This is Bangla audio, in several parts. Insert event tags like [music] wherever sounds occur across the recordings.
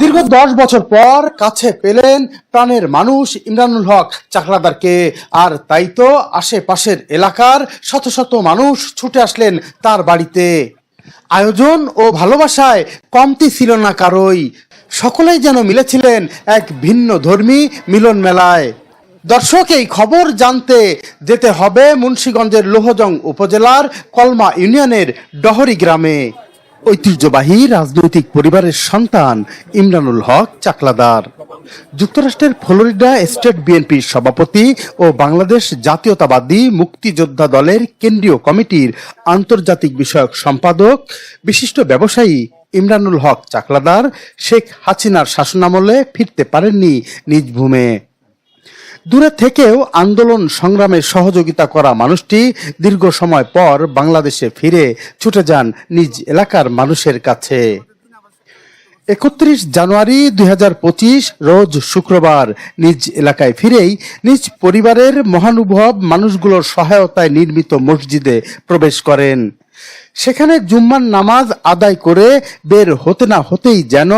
দীর্ঘ দশ বছর পর কাছে পেলেন প্রাণের মানুষ ইমরানুল হক চাকলাদারকে আর তাই তো আশেপাশের এলাকার শত শত মানুষ ছুটে আসলেন তার বাড়িতে। আয়োজন ও ভালোবাসায় কমতি ছিল না কারোই। সকলেই যেন মিলেছিলেন এক ভিন্ন ধর্মী মিলন মেলায়। দর্শক, এই খবর জানতে যেতে হবে মুন্সীগঞ্জের লোহজং উপজেলার কলমা ইউনিয়নের ডহরি গ্রামে। ঐতিহ্যবাহী রাজনৈতিক পরিবারের সন্তান ইমরানুল হক চাকলাদার। যুক্তরাষ্ট্রের ফ্লোরিডা স্টেট বিএনপির সভাপতি ও বাংলাদেশ জাতীয়তাবাদী মুক্তিযোদ্ধা দলের কেন্দ্রীয় কমিটির আন্তর্জাতিক বিষয়ক সম্পাদক, বিশিষ্ট ব্যবসায়ী ইমরানুল হক চাকলাদার শেখ হাসিনার শাসনামলে ফিরতে পারেননি নিজ ভূমে। দূরে থেকেও আন্দোলন সংগ্রামে সহযোগিতা করা মানুষটি দীর্ঘ সময় পর বাংলাদেশে ফিরে ছুটে যান নিজ এলাকার মানুষের কাছে। একত্রিশ জানুয়ারি দুই হাজার পঁচিশ, রোজ শুক্রবার নিজ এলাকায় ফিরেই নিজ পরিবারের মহানুভব মানুষগুলোর সহায়তায় নির্মিত মসজিদে প্রবেশ করেন। সেখানে জুম্মার নামাজ আদায় করে বের হতে না হতেই যেন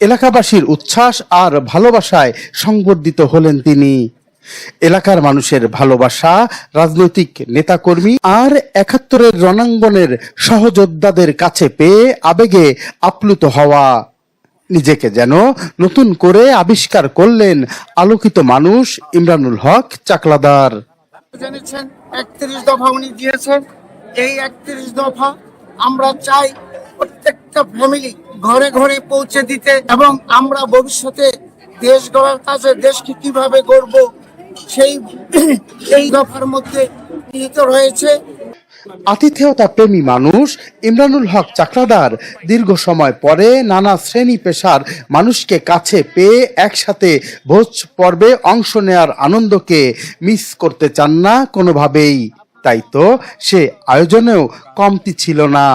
এলাকাবাসীর উচ্ছ্বাস আর ভালোবাসায় সংবর্ধিত হলেন তিনি। এলাকার মানুষের ভালোবাসা, রাজনৈতিক নেতাকর্মী আর একাত্তরের রণাঙ্গনের সহযোদ্ধাদের কাছে পেয়ে আবেগে আপ্লুত হওয়া। নিজেকে যেন নতুন করে আবিষ্কার করলেন আলোকিত মানুষ ইমরানুল হক চাকলাদার। জেনেছেন, একত্রিশ দফা উনি দিয়েছেন। এই একত্রিশ দফা আমরা চাই প্রত্যেকটা ফ্যামিলি ঘরে ঘরে পৌঁছে দিতে এবং আমরা ভবিষ্যতে দেশ গড়ার কাজে দেশকে কীভাবে গড়ব সেই [clears throat] এই দফার মধ্যে নিহিত রয়েছে। আতিথেয়তা প্রেমী মানুষ ইমরানুল হক চাকলাদার দীর্ঘ সময় পরে নানা শ্রেণি পেশার মানুষকে কাছে পেয়ে একসাথে ভোজ পর্বে অংশ নেয়ার আনন্দকে মিস করতে চান না কোনোভাবেই। তাই তো সে আয়োজনেও কমতি ছিল না।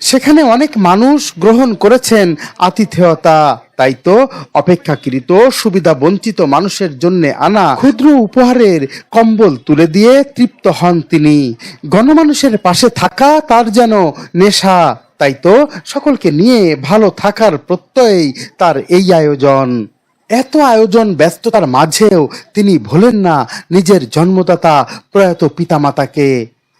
সেখানে অনেক মানুষ গ্রহণ করেছেন আতিথেয়তা। তাই তো অপেক্ষাকৃত সুবিধা বঞ্চিত মানুষের জন্য আনা ক্ষুদ্র উপহারের কম্বল তুলে দিয়ে তৃপ্ত হন তিনি। গণমানুষের পাশে থাকা তার যেন নেশা। তাই তো সকলকে নিয়ে ভালো থাকার প্রত্যয়েই তার এই আয়োজন। এত আয়োজন ব্যস্ততার মাঝেও তিনি ভোলেন না নিজের জন্মদাতা প্রয়াত পিতামাতাকে।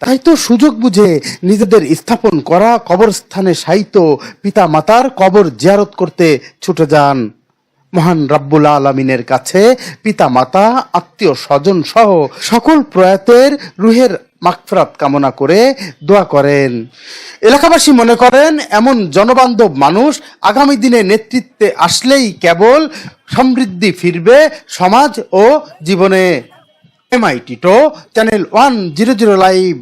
তাই তো সুযোগ বুঝে নিজেদের স্থাপন করা, কবরস্থানে সাহিত্য পিতা মাতার কবর জিয়ারত করতে ছুটে যান। মহান রাব্বুল আলমিনের কাছে পিতা মাতা আত্মীয় স্বজন সহ সকল প্রয়াতের রুহের মাকফরাত কামনা করে দোয়া করেন। এলাকাবাসী মনে করেন, এমন জনবান্ধব মানুষ আগামী দিনে নেতৃত্বে আসলেই কেবল সমৃদ্ধি ফিরবে সমাজ ও জীবনে। এমআই Tito channel one zero zero live